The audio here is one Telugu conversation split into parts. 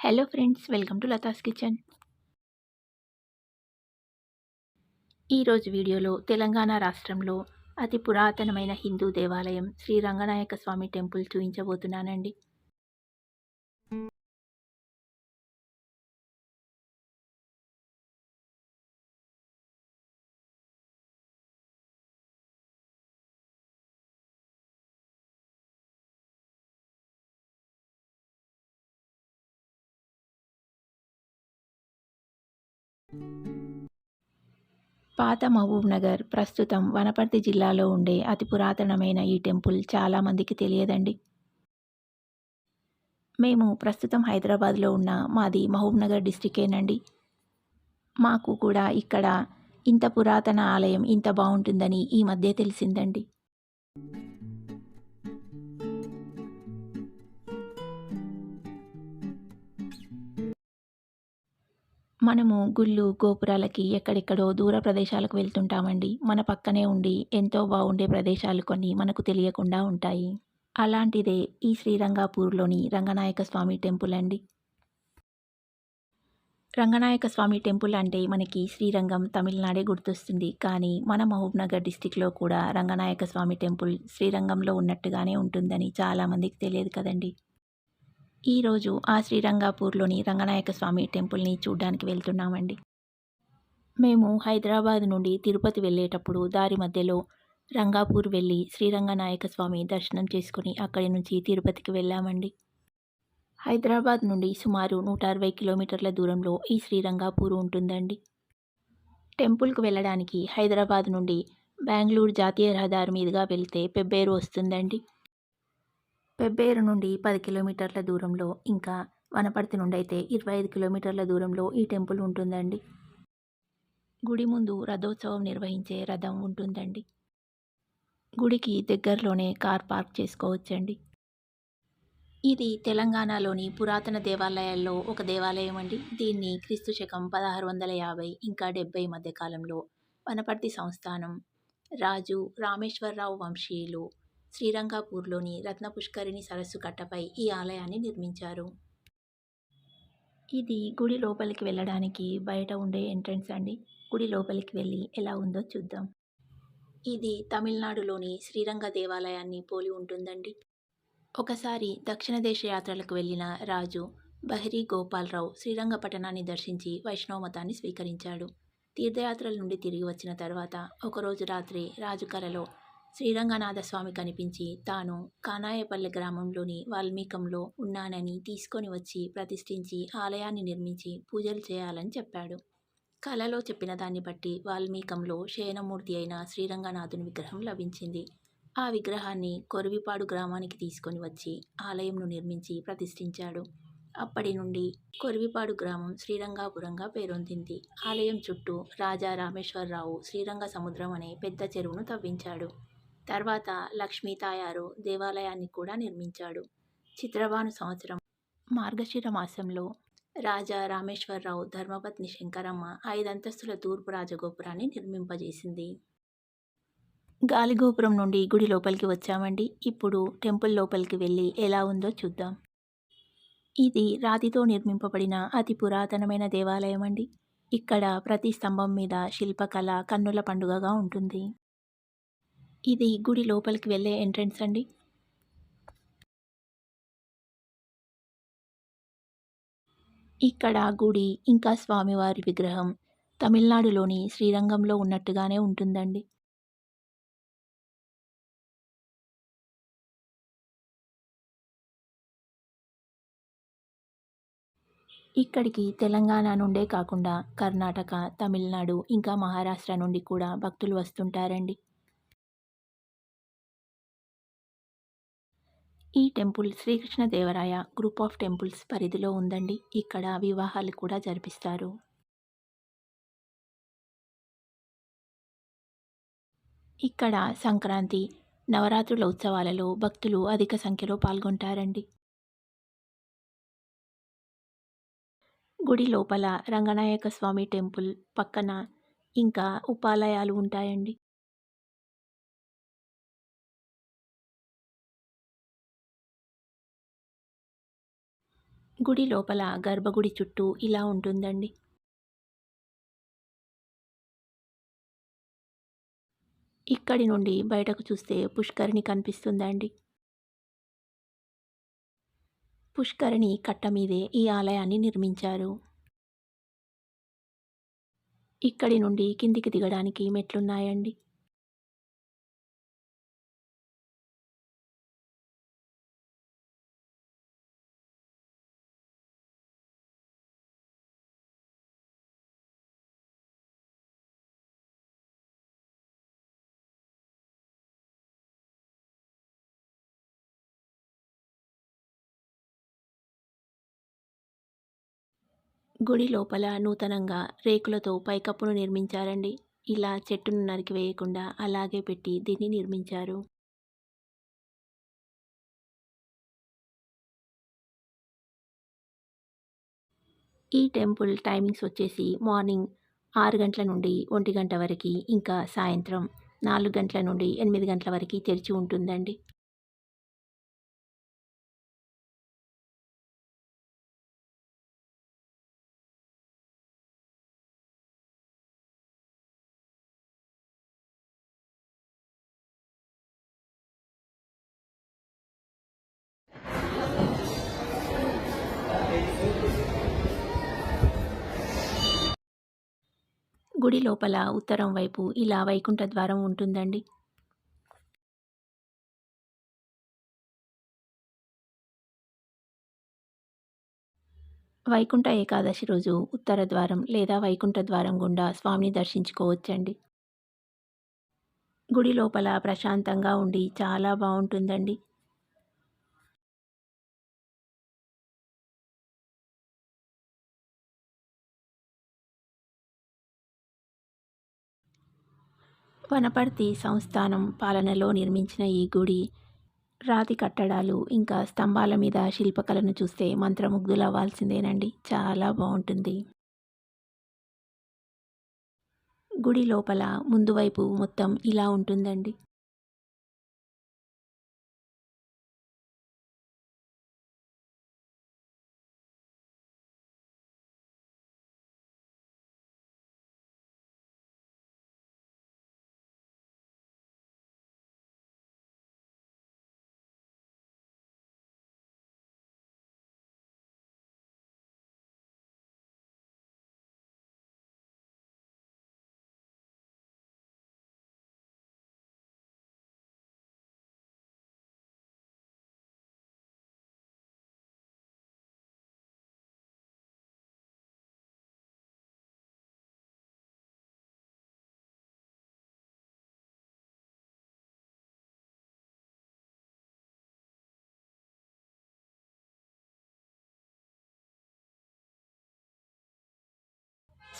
Hello friends welcome to Latha's kitchen ఈరోజు వీడియోలో తెలంగాణ రాష్ట్రంలో అతి పురాతనమైన హిందూ దేవాలయం శ్రీ రంగనాయక స్వామి టెంపుల్ చూపించబోతున్నానండి. పాత మహబూబ్ నగర్ ప్రస్తుతం వనపర్తి జిల్లాలో ఉండే అతి పురాతనమైన ఈ టెంపుల్ చాలామందికి తెలియదండి. మేము ప్రస్తుతం హైదరాబాద్లో ఉన్న మాది మహబూబ్ నగర్ డిస్టికేనండి మాకు కూడా ఇక్కడ ఇంత పురాతన ఆలయం ఇంత బాగుంటుందని ఈ మధ్య తెలిసిందండి. మనము గుళ్ళు గోపురాలకి ఎక్కడెక్కడో దూర ప్రదేశాలకు వెళ్తుంటామండి. మన పక్కనే ఉండి ఎంతో బాగుండే ప్రదేశాలు కొన్ని మనకు తెలియకుండా ఉంటాయి. అలాంటిదే ఈ శ్రీరంగాపూర్లోని రంగనాయక స్వామి టెంపుల్ అండి. రంగనాయక స్వామి టెంపుల్ అంటే మనకి శ్రీరంగం తమిళనాడే గుర్తొస్తుంది. కానీ మన మహబూబ్నగర్ డిస్టిక్లో కూడా రంగనాయక స్వామి టెంపుల్ శ్రీరంగంలో ఉన్నట్టుగానే ఉంటుందని చాలామందికి తెలియదు కదండి. ఈరోజు ఆ శ్రీరంగాపూర్లోని రంగనాయక స్వామి టెంపుల్ని చూడ్డానికి వెళ్తున్నామండి. మేము హైదరాబాద్ నుండి తిరుపతి వెళ్ళేటప్పుడు దారి మధ్యలో రంగాపూర్ వెళ్ళి శ్రీరంగనాయక స్వామి దర్శనం చేసుకుని అక్కడి నుంచి తిరుపతికి వెళ్ళామండి. హైదరాబాద్ నుండి సుమారు నూట అరవై కిలోమీటర్ల దూరంలో ఈ శ్రీరంగాపూర్ ఉంటుందండి. టెంపుల్కు వెళ్ళడానికి హైదరాబాద్ నుండి బెంగళూరు జాతీయ రహదారి మీదుగా వెళ్తే పెబ్బేరు వస్తుందండి. పెబ్బేరు నుండి పది కిలోమీటర్ల దూరంలో ఇంకా వనపర్తి నుండి అయితే ఇరవై ఐదు కిలోమీటర్ల దూరంలో ఈ టెంపుల్ ఉంటుందండి. గుడి ముందు రథోత్సవం నిర్వహించే రథం ఉంటుందండి. గుడికి దగ్గరలోనే కార్ పార్క్ చేసుకోవచ్చండి. ఇది తెలంగాణలోని పురాతన దేవాలయాల్లో ఒక దేవాలయం అండి. దీన్ని క్రీస్తు శకం పదహారు వందల యాభై ఇంకా డెబ్బై మధ్యకాలంలో వనపర్తి సంస్థానం రాజు రామేశ్వరరావు వంశీయులు శ్రీరంగాపూర్లోని రత్నపుష్కరిణి సరస్సు కట్టపై ఈ ఆలయాన్ని నిర్మించారు. ఇది గుడి లోపలికి వెళ్ళడానికి బయట ఉండే ఎంట్రన్స్ అండి. గుడి లోపలికి వెళ్ళి ఎలా ఉందో చూద్దాం. ఇది తమిళనాడులోని శ్రీరంగ దేవాలయాన్ని పోలి ఉంటుందండి. ఒకసారి దక్షిణ దేశ యాత్రలకు వెళ్ళిన రాజు బహిరీ గోపాలరావు శ్రీరంగపట్టణాన్ని దర్శించి వైష్ణవ మతాన్ని స్వీకరించాడు. తీర్థయాత్రల నుండి తిరిగి వచ్చిన తర్వాత ఒకరోజు రాత్రి రాజు కలలో శ్రీరంగనాథస్వామి కనిపించి తాను కానాయపల్లె గ్రామంలోని వాల్మీకంలో ఉన్నానని తీసుకొని వచ్చి ప్రతిష్ఠించి ఆలయాన్ని నిర్మించి పూజలు చేయాలని చెప్పాడు. కలలో చెప్పిన దాన్ని బట్టి వాల్మీకంలో శయనమూర్తి అయిన శ్రీరంగనాథుని విగ్రహం లభించింది. ఆ విగ్రహాన్ని కొరివిపాడు గ్రామానికి తీసుకొని వచ్చి ఆలయంను నిర్మించి ప్రతిష్ఠించాడు. అప్పటి నుండి కొరివిపాడు గ్రామం శ్రీరంగాపురంగా పేరొందింది. ఆలయం చుట్టూ రాజా రామేశ్వరరావు శ్రీరంగ సముద్రం అనే పెద్ద చెరువును తవ్వించాడు. తర్వాత లక్ష్మీ తాయారు దేవాలయాన్ని కూడా నిర్మించాడు. చిత్రభాను సంవత్సరం మార్గశిర మాసంలో రాజా రామేశ్వరరావు ధర్మపత్ని శంకరమ్మ ఐదంతస్తుల తూర్పు రాజగోపురాన్ని నిర్మింపజేసింది. గాలిగోపురం నుండి గుడి లోపలికి వచ్చామండి. ఇప్పుడు టెంపుల్ లోపలికి వెళ్ళి ఎలా ఉందో చూద్దాం. ఇది రాతితో నిర్మింపబడిన అతి పురాతనమైన దేవాలయం అండి ఇక్కడ ప్రతి స్తంభం మీద శిల్పకళ కన్నుల పండుగగా ఉంటుంది. ఇది గుడి లోపలికి వెళ్ళే ఎంట్రన్స్ అండి. ఇక్కడ గుడి ఇంకా స్వామివారి విగ్రహం తమిళనాడులోని శ్రీరంగంలో ఉన్నట్టుగానే ఉంటుందండి. ఇక్కడికి తెలంగాణ నుండే కాకుండా కర్ణాటక తమిళనాడు ఇంకా మహారాష్ట్ర నుండి కూడా భక్తులు వస్తుంటారండి. ఈ temple Srikrishnadevaraya group of temples పరిధిలో ఉందండి. ఇక్కడ వివాహాలు కూడా జరిపిస్తారు. ఇక్కడ సంక్రాంతి నవరాత్రుల ఉత్సవాలలో భక్తులు అధిక సంఖ్యలో పాల్గొంటారండి. గుడి లోపల రంగనాయక స్వామి టెంపుల్ పక్కన ఇంకా ఉపాలయాలు ఉంటాయండి. గుడి లోపల గర్భగుడి చుట్టూ ఇలా ఉంటుందండి. ఇక్కడి నుండి బయటకు చూస్తే పుష్కరిణి కనిపిస్తుందండి. పుష్కరిణి కట్ట మీదే ఈ ఆలయాన్ని నిర్మించారు. ఇక్కడి నుండి కిందికి దిగడానికి మెట్లున్నాయండి. గుడి లోపల నూతనంగా రేకులతో పైకప్పును నిర్మించారండి. ఇలా చెట్టును నరికివేయకుండా అలాగే పెట్టి దీన్ని నిర్మించారు. ఈ టెంపుల్ టైమింగ్స్ వచ్చేసి మార్నింగ్ ఆరు గంటల నుండి ఒంటి గంట వరకి, ఇంకా సాయంత్రం నాలుగు గంటల నుండి ఎనిమిది గంటల వరకు తెరిచి ఉంటుందండి. గుడి లోపల ఉత్తరం వైపు ఇలా వైకుంఠ ద్వారం ఉంటుందండి. వైకుంఠ ఏకాదశి రోజు ఉత్తర ద్వారం లేదా వైకుంఠ ద్వారం గుండా స్వామిని దర్శించుకోవచ్చండి. గుడి లోపల ప్రశాంతంగా ఉండి చాలా బాగుంటుందండి వనపర్తి సంస్థానం పాలనలో నిర్మించిన ఈ గుడి రాతి కట్టడాలు, ఇంకా స్తంభాల మీద శిల్పకళను చూస్తే మంత్రముగ్ధులవ్వాల్సిందేనండి. చాలా బాగుంటుంది గుడి లోపల ముందు వైపు మొత్తం ఇలా ఉంటుందండి.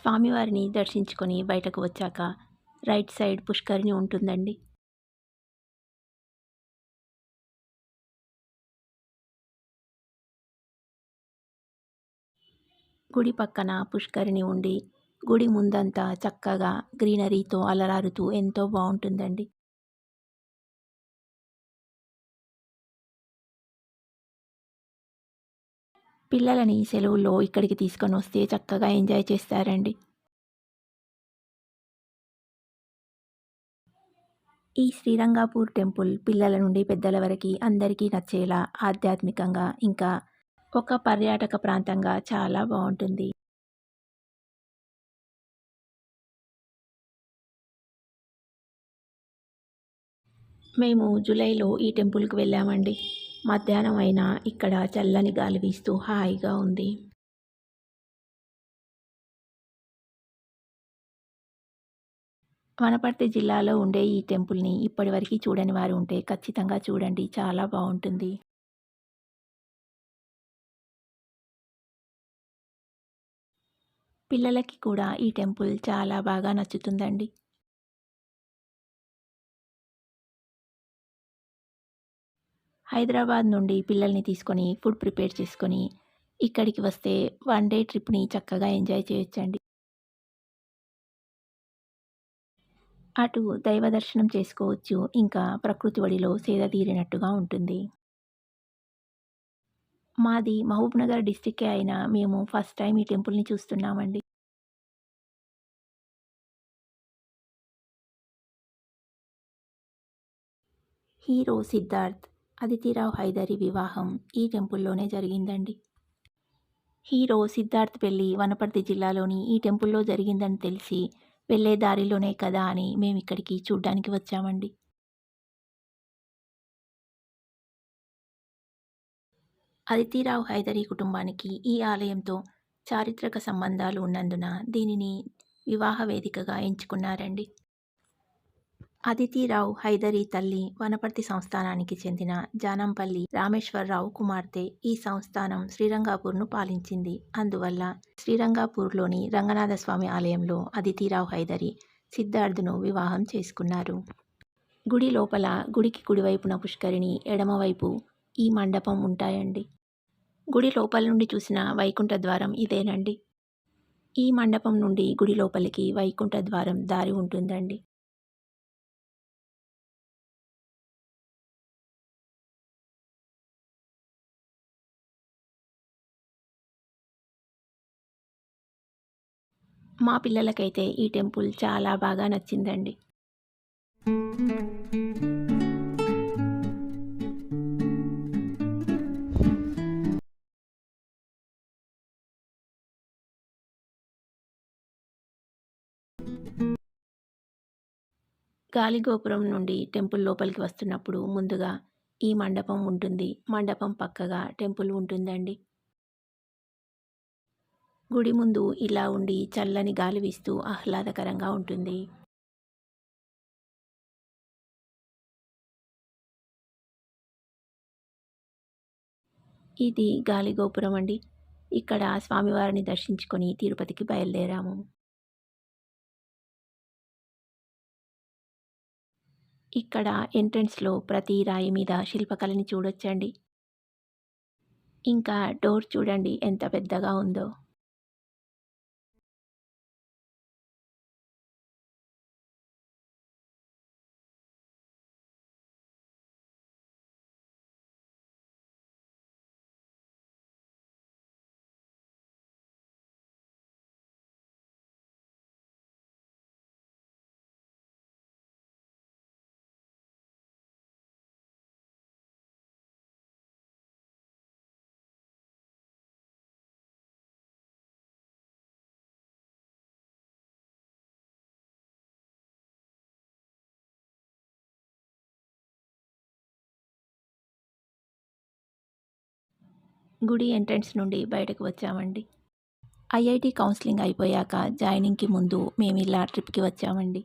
స్వామివారిని దర్శించుకొని బయటకు వచ్చాక రైట్ సైడ్ పుష్కరిణి ఉంటుందండి. గుడి పక్కన పుష్కరిణి ఉండి, గుడి ముందంతా చక్కగా గ్రీనరీతో అలరారుతూ ఎంతో బాగుంటుందండి పిల్లలని సెలవుల్లో ఇక్కడికి తీసుకొని వస్తే చక్కగా ఎంజాయ్ చేస్తారండి. ఈ శ్రీరంగాపూర్ టెంపుల్ పిల్లల నుండి పెద్దల వరకి అందరికీ నచ్చేలా ఆధ్యాత్మికంగా, ఇంకా ఒక పర్యాటక ప్రాంతంగా చాలా బాగుంటుంది మేము జూలైలో ఈ టెంపుల్‌కి వెళ్ళామండి. మధ్యాహ్నం అయినా ఇక్కడ చల్లని గాలి వీస్తూ హాయిగా ఉంది. వనపర్తి జిల్లాలో ఉండే ఈ టెంపుల్‌ని ఇప్పటివరకు చూడని వారు ఉంటే ఖచ్చితంగా చూడండి. చాలా బాగుంటుంది పిల్లలకి కూడా ఈ టెంపుల్ చాలా బాగా నచ్చుతుందండి. హైదరాబాద్ నుండి పిల్లల్ని తీసుకొని ఫుడ్ ప్రిపేర్ చేసుకొని ఇక్కడికి వస్తే వన్ డే ట్రిప్‌ని చక్కగా ఎంజాయ్ చేయొచ్చండి. అటు దైవ దర్శనం చేసుకోవచ్చు. ఇంకా ప్రకృతి ఒడిలో సేద తీరినట్టుగా ఉంటుంది. మాది మహబూబ్‌నగర్ డిస్టిక్కే అయినా మేము ఫస్ట్ టైం ఈ టెంపుల్‌ని చూస్తున్నామండి. హీరో సిద్ధార్థ్, అదితిరావు హైదరి వివాహం ఈ టెంపుల్‌లోనే జరిగిందండి. హీరో సిద్ధార్థ్ పెళ్ళి వనపర్తి జిల్లాలోని ఈ టెంపుల్‌లో జరిగిందని తెలిసి వెళ్ళే దారిలోనే కదా అని మేమిక్కడికి చూడ్డానికి వచ్చామండి. అదితిరావు హైదరీ కుటుంబానికి ఈ ఆలయంతో చారిత్రక సంబంధాలు ఉన్నందున దీనిని వివాహ వేదికగా ఎంచుకున్నారండి. అదితిరావు హైదరీ తల్లి వనపర్తి సంస్థానానికి చెందిన జానంపల్లి రామేశ్వరరావు కుమార్తె. ఈ సంస్థానం శ్రీరంగాపూర్ను పాలించింది. అందువల్ల శ్రీరంగాపూర్లోని రంగనాథస్వామి ఆలయంలో అదితిరావు హైదరి సిద్ధార్థును వివాహం చేసుకున్నారు. గుడి లోపల గుడికి కుడివైపున పుష్కరిణి, ఎడమవైపు ఈ మండపం ఉంటాయండి. గుడి లోపల నుండి చూసిన వైకుంఠ ద్వారం ఇదేనండి. ఈ మండపం నుండి గుడి లోపలికి వైకుంఠ ద్వారం దారి ఉంటుందండి. మా పిల్లలకైతే ఈ టెంపుల్ చాలా బాగా నచ్చిందండి. గాలిగోపురం నుండి టెంపుల్ లోపలికి వస్తున్నప్పుడు ముందుగా ఈ మండపం ఉంటుంది. మండపం పక్కగా టెంపుల్ ఉంటుందండి. గుడి ముందు ఇలా ఉండి చల్లని గాలి వీస్తూ ఆహ్లాదకరంగా ఉంటుంది. ఇది గాలిగోపురం అండి. ఇక్కడ స్వామివారిని దర్శించుకొని తిరుపతికి బయలుదేరాము. ఇక్కడ ఎంట్రన్స్‌లో ప్రతి రాయి మీద శిల్పకళని చూడొచ్చండి. ఇంకా డోర్ చూడండి ఎంత పెద్దగా ఉందో. గుడి ఎంట్రన్స్ నుండి బయటకు వచ్చామండి. ఐఐటి కౌన్సిలింగ్ అయిపోయాక జాయినింగ్‌కి ముందు మేము ఇలా ట్రిప్‌కి వచ్చామండి.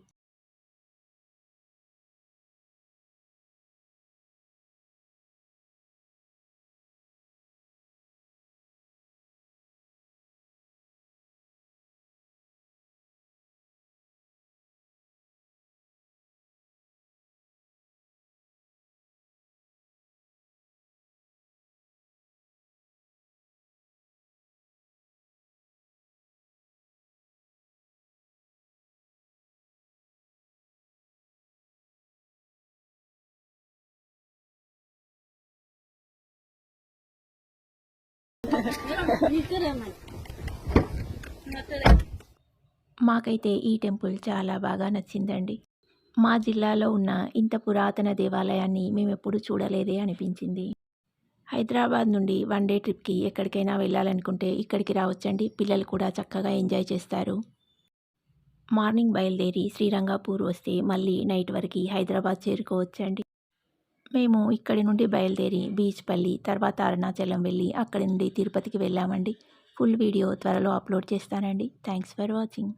మాకైతే ఈ టెంపుల్ చాలా బాగా నచ్చిందండి. మా జిల్లాలో ఉన్న ఇంత పురాతన దేవాలయాన్ని మేమెప్పుడూ చూడలేదే అనిపించింది. హైదరాబాద్ నుండి వన్ డే ట్రిప్‌కి ఎక్కడికైనా వెళ్ళాలనుకుంటే ఇక్కడికి రావచ్చండి. పిల్లలు కూడా చక్కగా ఎంజాయ్ చేస్తారు. మార్నింగ్ బయలుదేరి శ్రీరంగపూర్ వస్తే మళ్ళీ నైట్ వరకు హైదరాబాద్ చేరుకోవచ్చండి. మేము ఇక్కడి నుండి బయలుదేరి బీచ్‌పల్లి, తర్వాత అరుణాచలం వెళ్ళి అక్కడి నుండి తిరుపతికి వెళ్ళామండి. ఫుల్ వీడియో త్వరలో అప్లోడ్ చేస్తానండి. Thanks for watching.